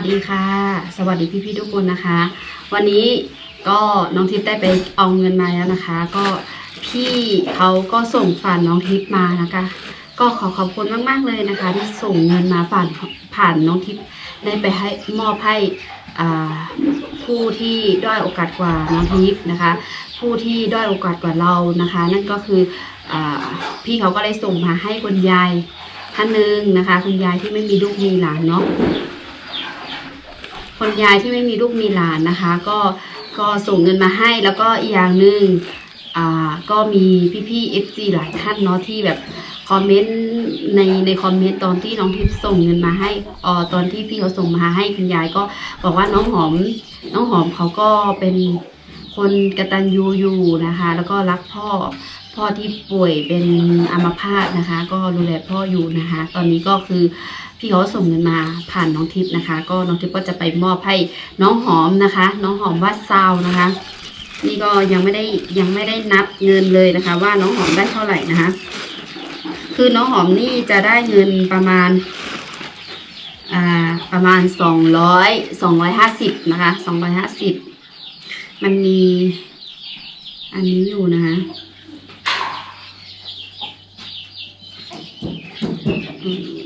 สวัสดีค่ะ สวัสดีพี่ๆทุกคนนะคะ วันนี้ก็น้องทิพย์ได้ไปเอาเงินมาแล้วนะคะ ก็พี่เขาก็ส่งผ่านน้องทิพย์มานะคะ ก็ขอขอบคุณมากๆเลยนะคะ ที่ส่งเงินมาผ่านผ่านน้องทิพย์ได้ไปให้มอบให้ผู้ที่ด้อยโอกาสกว่าน้องทิพย์นะคะ ผู้ที่ด้อยโอกาสกว่าเรานะคะ นั่นก็คืออพี่เขาก็เลยส่งมาให้คุณยายท่านหนึ่งนะคะ คุณยายที่ไม่มีลูกมีหลานเนาะ คนยายที่ไม่มีลูกมีหลานนะคะ ก็ก็ส่งเงินมาให้แล้วก็อีกอย่างหนึ่งอ่าก็มีพี่ๆ FC หลายท่านเนาะที่แบบคอมเมนต์ในในคอมเมนต์ตอนที่น้องทิพย์ส่งเงินมาให้ออตอนที่พี่เขาส่งมาให้คุณยายก็บอกว่าน้องหอม น้องหอมเขาก็เป็นคนกระตัญญูอยู่นะคะ แล้วก็รักพ่อพ่อที่ป่วยเป็นอัมพาตนะคะ ก็ดูแลพ่ออยู่นะคะ ตอนนี้ก็คือ พี่เขาส่งเงินมาผ่านน้องทิพย์นะคะ ก็น้องทิพย์ก็จะไปมอบให้น้องหอมนะคะ น้องหอมวัดซาวนะคะ นี่ก็ยังไม่ได้ยังไม่ได้นับเงินเลยนะคะ ว่าน้องหอมได้เท่าไหร่นะคะ คือน้องหอมนี่จะได้เงินประมาณอ่าประมาณสองร้อยสองร้อยห้าสิบนะคะสองร้อยห้าสิบมันมีอันนี้อยู่นะคะอืม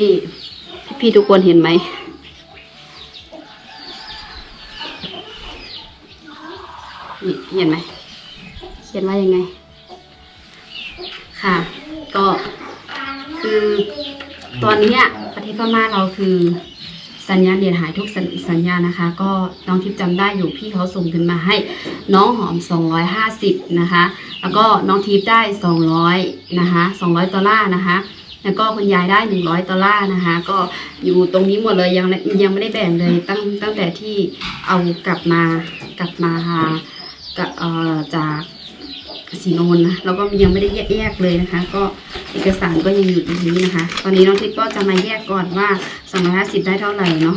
นี่พี่ทุกคนเห็นไหม นี่เห็นไหม เขียนว่ายังไง ค่ะ ก็คือตอนนี้ประเทศพม่าเราคือสัญญาณเน็ตหายทุกสัญสญญาณนะคะ ก็น้องทิพย์จำได้อยู่พี่เขาส่งเงินมาให้น้องหอม 250 นะคะ แล้วก็น้องทิพย์ได้ 200 นะคะ 200ดอลลาร์นะคะ แล้วก็คุณยายได้100ดอลลาร์นะคะ ก็อยู่ตรงนี้หมดเลยยังยังไม่ได้แบ่งเลยตั้งตั้งแต่ที่เอากลับมากลับมากับเอ่อจากสีนนนะแล้วก็ยังไม่ได้แยกแยกเลยนะคะ ก็เอกสารก็ยังอยู่ตรงนี้นะคะ ตอนนี้น้องทิพย์ก็จะมาแยกก่อนว่า250ได้เท่าไหร่เนาะ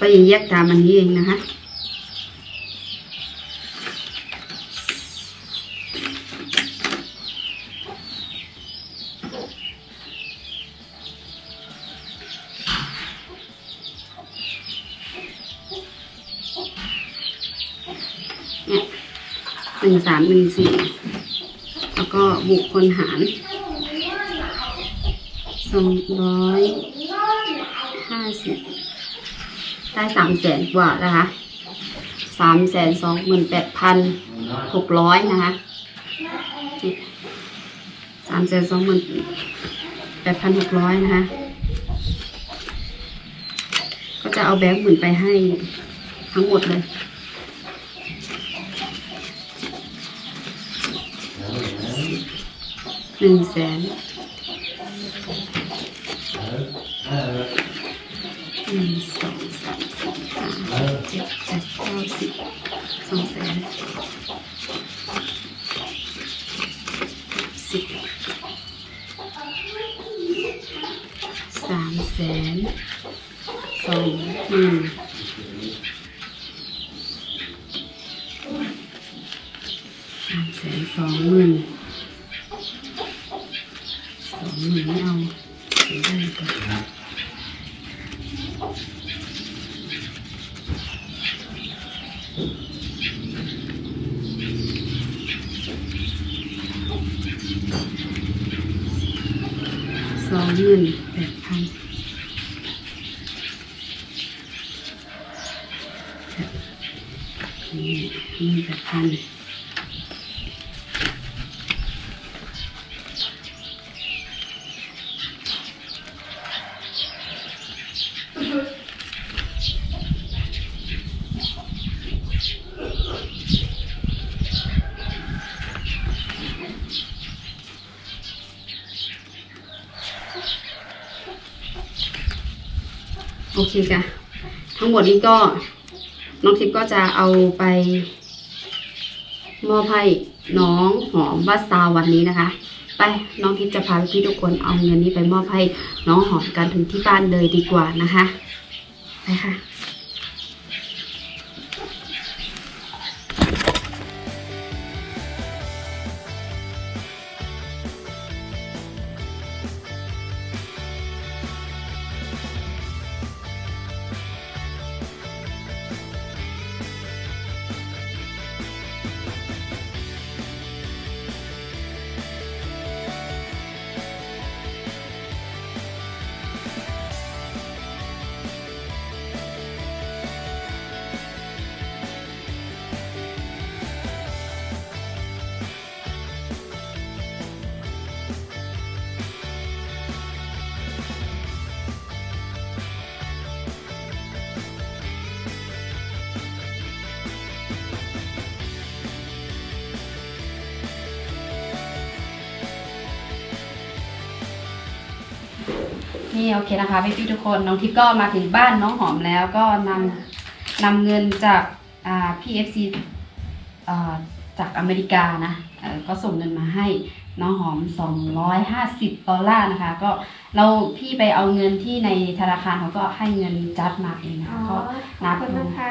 ก็ยังแยกตามอันนี้เองนะคะ หนึ่งสามหนึ่งสี่แล้วก็บุคคลหารสองร้อยห้าสิบได้สามแสนกว่านะคะสามแสนสองหมื่นแปดพันหกร้อยนะคะสามแสนสองหมื่นแปดพันหกร้อยนะคะ ก็จะเอาแบงค์หมื่นไปให้ทั้งหมดเลย หนึ่งแสนหนึ่งสองสามสี่ห้าหกเจ็ดแปดเก้าสิบสองแสนสิบสามแสนสองหมื่นสามแสนสองหมื่น สองหมื่นไม่เอาเสียได้ก่อนสองหมื่นแปดพันนี่หมื่นแปดพัน โอ เคค่ะ ทั้งหมดนี้ก็น้องทิพย์ก็จะเอาไปมอบให้น้องหอมวัดซาววันนี้นะคะ ไปน้องทิพย์จะพาพี่ทุกคนเอาเงินนี้ไปมอบให้น้องหอมกันถึงที่บ้านเลยดีกว่านะคะ ไปค่ะ นี่โอเคนะคะพี่พี่ๆทุกคนน้องทิพย์ก็มาถึงบ้านน้องหอมแล้วก็นำนำเงินจากอ่าพี่เอฟซีจากอเมริกานะเอ่อก็ส่งเงินมาให้น้องหอม 250ดอลลาร์นะคะ ก็เราพี่ไปเอาเงินที่ในธนาคารเขาก็ให้เงินจัดมาเองนะอ๋อคะก็ขนัอบบคุณดูนะคะ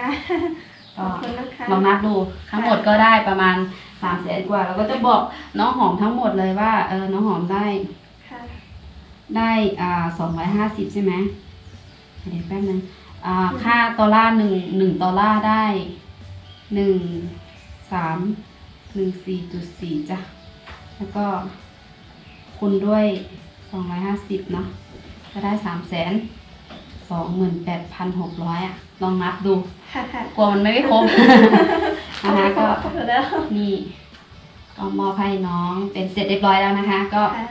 ขก็ อบคุณนะคะลองนับดูทั้งหมดก็ได้ประมาณ3ามแสนกว่า เราก็จะบอกน้องหอมทั้งหมดเลยว่าเออน้องหอมได้ค่ะ ได้อ่าสองร้อยห้าสิบใช่ไหมเดี๋ยวแป๊บนึงอ่าค่าดอลลาร์หนึ่งหนึ่งดอลลาร์ได้หนึ่งสามหนึ่งสี่จุดสี่จ้ะ แล้วก็คูณด้วยสองร้อยห้าสิบเนาะก็ได้สามแสนสองหมื่นแปดพันหกร้อยอะ ลองนับดู ค่ะค่ะกลัวมันไม่ครบ นะคะก็ขอบคุณแล้วนี่ก็มอบให้น้องเป็นเสร็จเรียบร้อยแล้วนะคะ ก็ ค่ะ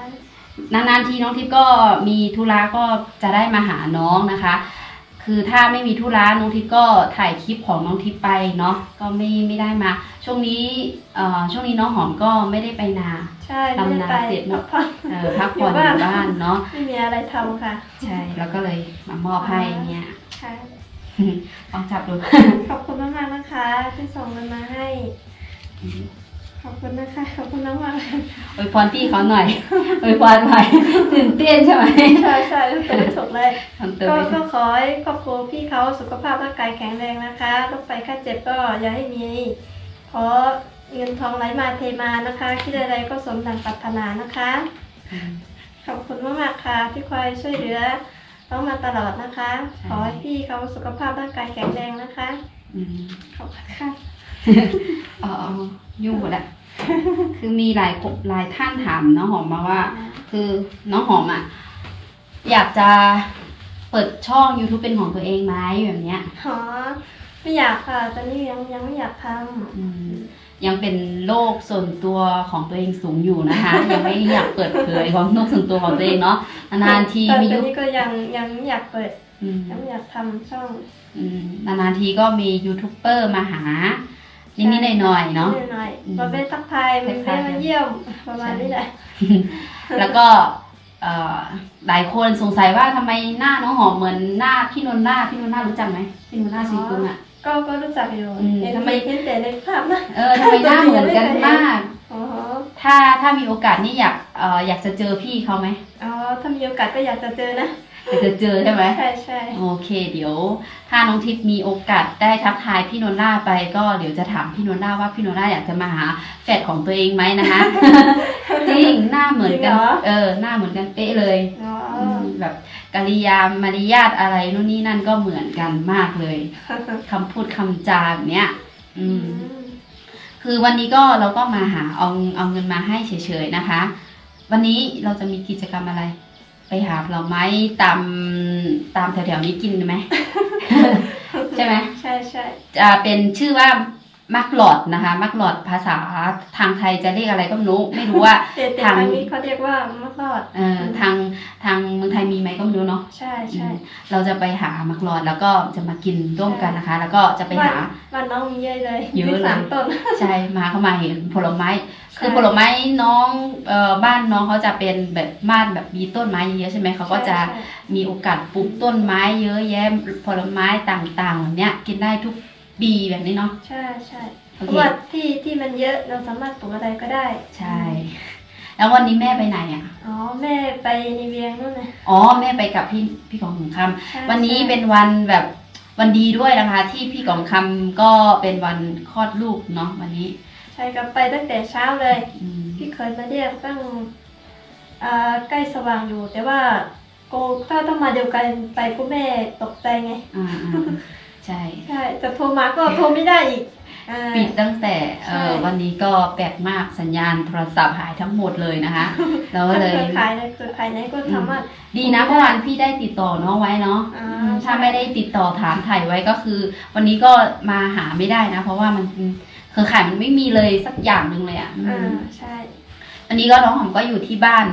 นานๆทีน้องทิพย์ก็มีธุระก็จะได้มาหาน้องนะคะ คือถ้าไม่มีธุระน้องทิพย์ก็ถ่ายคลิปของน้องทิพย์ไปเนาะก็ไม่ไม่ได้มา ช่วงนี้เอ่อช่วงนี้น้องหอมก็ไม่ได้ไปนาใช่ไม่ได้ไปทำนาเสร็จเนพัอะกผ่อนเออพักผ่อนอยู่บ้านเนาะไม่มีอะไรทำค่ะใช่แล้วก็เลยมามอบให้เนี่ยค่ะ ลองจับดู ขอบคุณมากๆนะคะที่ส่งเงินมาให้ ขอบคุณนะคะ ขอบคุณน้องมากเลยอวยพรพี่เขาหน่อยอวยพรหน่อยตื่นเต้นใช่ไหมใช่ใช่เป็นไม่ถูกเลย ทำตัวก็ไม่ก็ถูกขอให้ครอบครัวพี่เขาสุขภาพร่างกายแข็งแรงนะคะโรคภัยไข้เจ็บก็อย่าให้มี ขอเงินทองไหลมาเทมานะคะคิดอะไรก็สมดังปรารถนานะคะอืมขอบคุณมากๆค่ะที่คอยช่วยเหลือน้องมาตลอดนะคะใช่ขอให้พี่เขาสุขภาพร่างกายแข็งแรงนะคะ อืม ขอบคุณค่ะ เออเอายุ่งหมดอะคือมีหลายคนหลายท่านถามน้องหอมมาว่า คือน้องหอมอะอยากจะเปิดช่อง YouTube เป็นของตัวเองไหมแบบเนี้ยขอไม่อยากค่ะตอนนี้ยังยังไม่อยากทอืมยังเป็นโลกส่วนตัวของตัวเองสูงอยู่นะคะ ยังไม่อยากเปิดเผยของโลกส่วนตัวของตัวเองเนาะำนานๆทีตอนมีตอยุนคนี้ก็ยังยังไม่อยากเปิดอืมยังไม่อยากทำช่องอืมนานๆทีก็มียูทูบเบอร์มาหา นิดๆหน่อยๆเนาะนิดๆหน่อยอืมๆมาเป็นทักทายทัมันกเป็ทายนมาเยี่ยมประมาณนี้แหละแล้วก็เอ่อหลายคนสงสัยว่าทำไมหน้าน้องหอมเหมือนหน้าพี่นนท์หน้าพี่นนท์หน้ารู้จักไหมพี่นนท์หน้าซีกุงอะก็ก็รู้จักอยู่อืมเห็นทำไมเห็นแต่ในภาพนะเออทำไมหน้าเหมือนกันมากอ๋อถ้าถ้ามีโอกาสนี่อยากเอ่ออยากจะเจอพี่เขาไหมอ๋อถ้ามีโอกาสก็อยากจะเจอนะ อยากจะเจอใช่ไหมใช่ใช่โอเค เดี๋ยว ถ้าน้องทิพย์มีโอกาสได้ทักทายพี่นนท์หน้าไปก็เดี๋ยวจะถามพี่นนท์หน้าว่าพี่นนท์หน้าอยากจะมาหาแฟดของตัวเองไหมนะคะ จริงหน้าเหมือนกันเออหน้าเหมือนกันเป๊ะเลยอ๋ออืมแบบกริยามารยาทอะไรนู่นนี่นั่นก็เหมือนกันมากเลยคำพูดคำจาแบบเนี้ย อืม คือวันนี้ก็เราก็มาหาเอาเอาเงินมาให้เฉยๆนะคะ วันนี้เราจะมีกิจกรรมอะไร ไปหาผลไม้ตามตามแถวๆนี้กินไหม ใช่ไหมใช่ใช่ จะเป็นชื่อว่า มักหลอดนะคะมักหลอดภาษาทางไทยจะเรียกอะไรก็ไม่รู้ไม่รู้ว่าแต่แต่ทางทางนี้เขาเรียกว่ามะกอดเอ่อทางทางเมืองไทยมีไหมก็ไม่รู้เนาะใช่ใช่อืมเราจะไปหามักหลอดแล้วก็จะมากินร่วมกันนะคะ แล้วก็จะไปหาบ้านน้องมีเยอะเลยเยอะเลยมีสามต้นใช่มาเข้ามาเห็นผลไม้ใช่คือผลไม้น้องเอ่อบ้านน้องเขาจะเป็นแบบบ้านแบบมีต้นไม้เยอะๆใช่ไหมเขาก็จะใช่มีโอกาสปลูกต้นไม้เยอะแยะผลไม้ต่างๆแบบเนี้ยกินได้ทุก ปีแบบนี้เนาะ ใช่ใช่โอเพเค ราะว่าที่ที่มันเยอะเราสามารถปลูกอะไรก็ได้ใช่ แล้ววันนี้แม่ไปไหนอะ อ๋อแม่ไปในเวียงนู่นนะอ๋อแม่ไปกับพี่พี่ของขุนคำใช่วันนี้ใช่เป็นวันแบบวันดีด้วยนะคะ ที่พี่ของคำก็เป็นวันคลอดลูกเนาะวันนี้ใช่กับไปตั้งแต่เช้าเลย อืมพี่เคยมาเรียกตั้งอ่าใกล้สว่างอยู่ แต่ว่าโกถ้าต้องมาเดียวกันไปก็แม่ตกใจไง อ่าๆ ใช่ใช่จะโทรมาก็โทรไม่ได้อีกอ่าปิดตั้งแต่เอ่อใช่วันนี้ก็แปลกมากสัญญาณโทรศัพท์หายทั้งหมดเลยนะคะแล้วก็เลยเครือข่ายในเครือข่ายไหนก็สามารถดีนะเมื่อวานพี่ได้ติดต่อน้องไว้เนาะอ่าอืมถ้าใช่ไม่ได้ติดต่อถามถ่ายไว้ก็คือ วันนี้ก็มาหาไม่ได้นะ เพราะว่ามันเครือข่ายมันไม่มีเลยสักอย่างหนึ่งเลยอะอืมอ่าใช่วันนี้ก็น้องหอมก็อยู่ที่บ้าน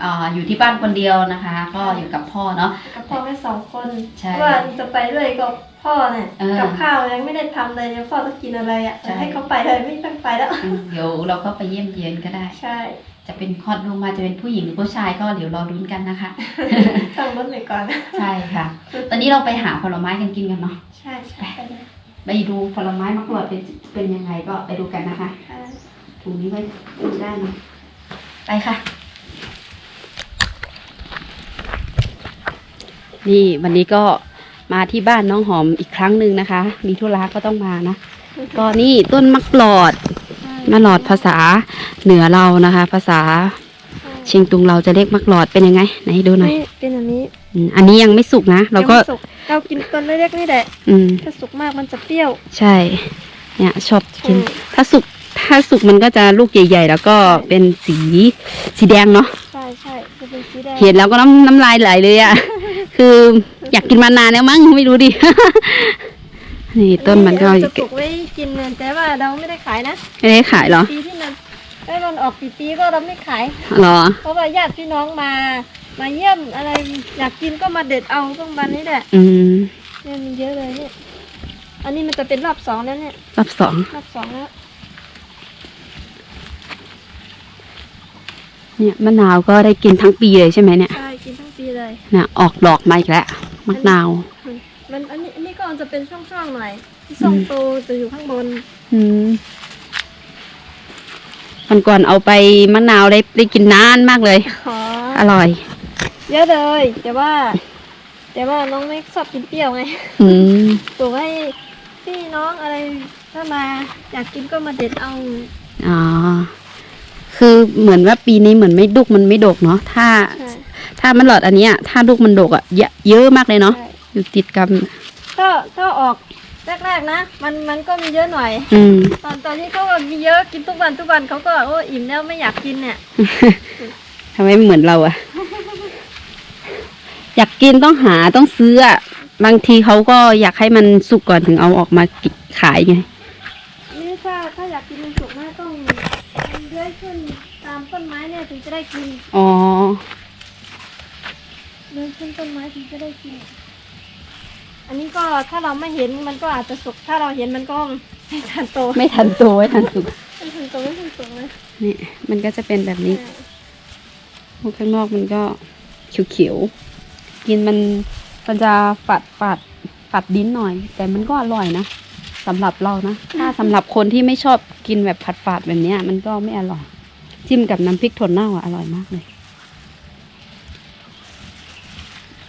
เอ่ออยู่ที่บ้านคนเดียวนะคะ ก็อยู่กับพ่อเนาะกับพ่อแม่สองคนใช่เพราะว่าจะไปด้วยก็ พ่อพ่อเนี่ยเออกับข้าวยังไม่ได้ทำเลยเดี๋ยวพ่อต้องกินอะไรอะใช่ ให้เขาไปเลยไม่ต้องไปแล้ว อืมเดี๋ยวเราก็ไปเยี่ยมเยียนก็ได้ ใช่จะเป็นคลอดลูกมาจะเป็นผู้หญิงหรือผู้ชายก็เดี๋ยวรอรุ้นกันนะคะ ต้องลดไปก่อน ใช่ค่ะ ตอนนี้เราไปหาผลไม้กันกินกันเนาะ ใช่ใช่ไปเลยไปดูผลไม้มะกรูดเป็นเป็นยังไงก็ไปดูกันนะคะ ค่ะถุงนี้ไว้ดูได้เนอะไปค่ะ นี่วันนี้ก็ มาที่บ้านน้องหอมอีกครั้งหนึ่งนะคะ มีธุระก็ต้องมานะก็นี่ต้นมะกรอดมะกรอดภาษาเหนือเรานะคะ ภาษาเชียงตุงเราจะเรียกมะกรอดเป็นยังไงไหนดูหน่อยนี่เป็นอันนี้อืมอันนี้ยังไม่สุกนะเราก็ยังไม่สุเรากินต้นเล็กๆนี่แหละอืมถ้าสุกมากมันจะเปรี้ยว ใช่ เนี่ยชอบกินใช่ถ้าสุกถ้าสุกมันก็จะลูกใหญ่ ๆ แล้วก็เป็นสีสีแดงเนาะใช่ใช่จะเป็นสีแดงเห็นแล้วก็น้ำน้ำลายไหลเลยอะ่ะ คือ อยากกินมานานแล้วมั้งไม่รู้ดิ นี่ต้นมันก็เราจะปลูกไว้กินเนี่ยแต่ว่าเราไม่ได้ขายนะไม่ได้ขายเหรอปีที่มันได้มันออกปีปีก็เราไม่ขายเหรอเพราะว่าญาติพี่น้องมา มาเยี่ยมอะไรอยากกินก็มาเด็ดเอาตรงวันนี้แหละอืมเนี่ยมีเยอะเลยเนี่ยอันนี้มันจะเป็นรอบสองแล้วเนี่ยรอบสองรอบสองแล้วเนี่ยมะนาวก็ได้กินทั้งปีเลยใช่ไหมเนี่ยใช่กินทั้งปีเลยเนี่ยออกดอกมาอีกแล้ว มะนาว มันอันนี้อันนี้ก็จะเป็นช่องๆหน่อยที่ช่องโตจะอยู่ข้างบน อืมวันก่อนเอาไปมะนาวได้ได้กินนานมากเลย อ๋อ อร่อย เยอะเลย แต่ว่า แต่ว่าน้องไม่ชอบกินเปรี้ยวไงอืมปลูกให้พี่น้องอะไรถ้ามาอยากกินก็มาเด็ดเอา อ๋อ คือเหมือนว่าปีนี้เหมือนไม่ดุกมันไม่ดกเนาะ ถ้า ใช่ ถ้ามันหลอดอันเนี้ย ถ้าลูกมันดกอะเยอะเยอะมากเลยเนาะใช่อยู่ติดกันถ้าถ้าออกแรกๆนะ มันมันก็มีเยอะหน่อย อืม ตอนตอนนี้ก็มีเยอะกินทุกวันทุกวันเขาก็โอ้อิ่มแล้วไม่อยากกินเนี่ย ทำไมไม่เหมือนเราอะ อยากกินต้องหาต้องซื้ออะบางทีเขาก็อยากให้มันสุกก่อนถึงเอาออกมากิขายไง นี่ถ้าถ้าอยากกินมันสุกนะต้องมันเลื้อยขึ้นตามต้นไม้เนี่ยถึงจะได้กิน อ๋อ เลื้อยขึ้นต้นไม้ถึงจะได้กิน อันนี้ก็ถ้าเราไม่เห็นมันก็อาจจะสุก ถ้าเราเห็นมันก็ไม่ทันโตไม่ทันตัวไม่ทันสุกไม่ทันโตไม่ทันสุกเลยนี่มันก็จะเป็นแบบนี้ลูกข้างนอกมันก็เขียวๆกินมันมันจะฝาดฝาดฝาดดิ้นหน่อย แต่มันก็อร่อยนะสำหรับเรานะถ้าสำหรับคนที่ไม่ชอบกินแบบผัดฝาดแบบเนี้ยมันก็ไม่อร่อย จิ้มกับน้ำพริกถั่วเน่าอะอร่อยมากเลย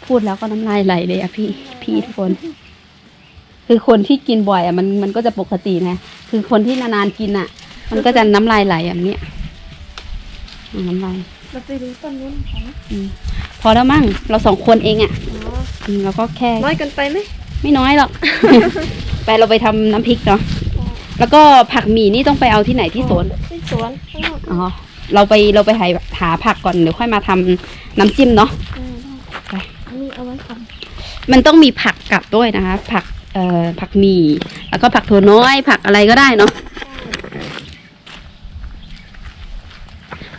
พูดแล้วก็น้ำลายไหลเลยอะพี่พี่ทุกคน คือคนที่กินบ่อยอะมันมันก็จะปกตินะ คือคนที่นานๆกินอะมันก็จะน้ำลายไหลแบบเนี้ยอะน้ำลายเราไปดูต้นนู้นของอืมพอแล้วมั้งเราสองคนเองอะ่ะอ๋ออืมเราก็แค่น้อยเกินไปไหมไม่น้อยหรอก ไปเราไปทำน้ำพริกเนาะแล้วก็ผักหมี่นี่ต้องไปเอาที่ไหนที่สวนที่สวนข้างนอกอ๋อเราไปเราไปหาหาผักก่อนเดี๋ยวค่อยมาทำน้ำจิ้มเนาะอืมไปอันนี้ เอาไว้ก่อนมันต้องมีผักกลับด้วยนะคะ ผักเอ่อผักหมี่แล้วก็ผักถั่วน้อย ผักอะไรก็ได้เนาะ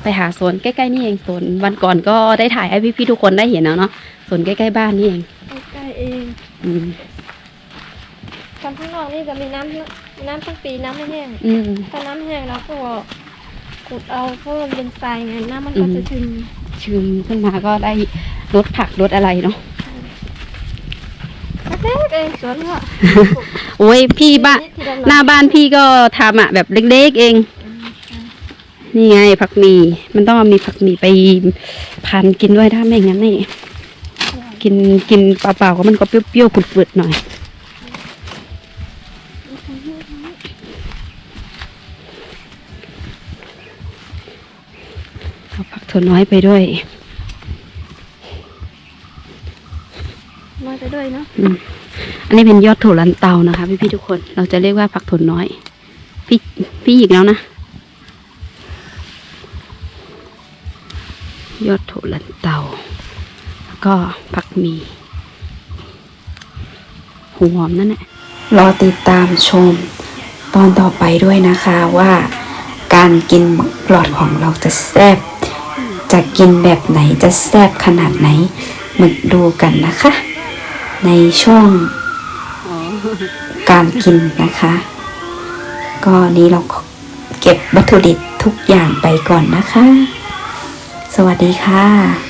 ไปหาสวนใกล้ๆนี่เองสวนวันก่อนก็ได้ถ่ายให้พี่ๆทุกคนได้เห็นแล้วเนาะสวนใกล้ๆบ้านนี่เองใกล้ๆเองอืมทำข้างนอกนี่จะมีน้ำมีน้ำทั้งปีน้ำไม่แห้งอืมถ้าน้ำแห้งเราก็ขุดเอาเพราะมันเป็นทรายไงน้ำมันก็จะซึมชืมขึ้นมาก็ได้รสผักรสอะไรเนาะเล็กๆเองสวนก็โอ้ยพี่บ้านนิดทีละหน้าบ้านพี่ก็ทำอะแบบเล็กๆเอง นี่ไงผักหมี่มันต้องเอามีผักหมี่ไปพันกินด้วยถ้าไม่งั้นนี่กินกินเปล่าๆก็มันก็เปรี้ยวๆฝืดๆหน่อยเอาผักถั่วน้อยไปด้วยมาไปด้วยเนาะ อันนี้เป็นยอดถั่วลันเตานะคะ พี่พี่ทุกคน เราจะเรียกว่าผักถั่วน้อย พี่พี่หยิกแล้วนะ ยอดถั่วลันเตา แล้วก็ผักมีหัวหอมนั่นแหละ รอติดตามชมตอนต่อไปด้วยนะคะว่าการกินหมกหลอดของเราจะแซ่บ จะกินแบบไหนจะแซ่บขนาดไหนมึกดูกันนะคะ ในช่วง การกินนะคะ ก็นี้เราเก็บวัตถุดิบทุกอย่างไปก่อนนะคะ สวัสดีค่ะ